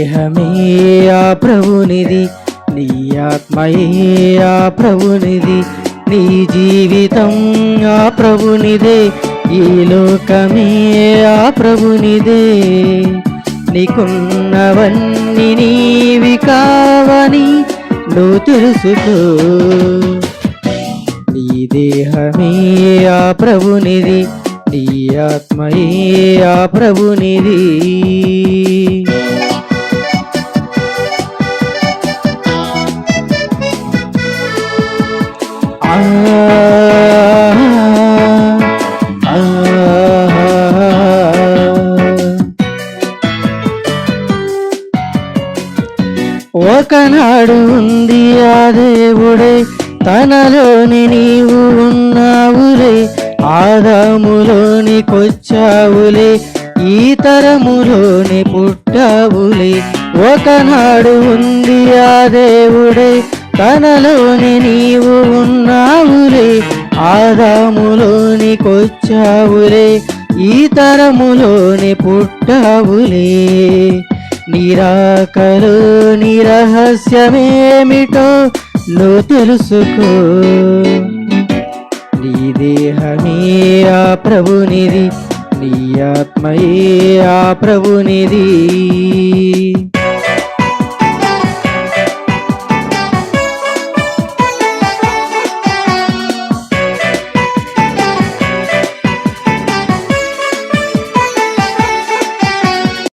దేహమే ఆ ప్రభునిది నీ ఆత్మయే ఆ ప్రభునిది నీ జీవితం ఆ ప్రభునిదే ఈ లోకమే ఆ ప్రభునిదే. నీకున్నవన్నీ నీవి కావని నువ్వు తెలుసుకో. నీ దేహమే ఆ ప్రభునిది నీ ఆత్మయే ఆ ప్రభునిది. ఒకనాడు ఉంది ఆ దేవుడే తనలోని నీవు ఉన్నావులే ఆదములోని కొచ్చావులే ఈ తరములోని పుట్టావులే. ఒకనాడు ఉంది ఆ దేవుడే తనలోని నీవు ఉన్నావులే ఆదాములోని కొచ్చావులే ఈ తరములోని పుట్టావులే. నిరాకలు నిరహస్యమేమిటో నువ్వు తెలుసుకో. నీ దేహమే ఆ ప్రభునిది నీ ఆత్మయే ఆ ప్రభునిది.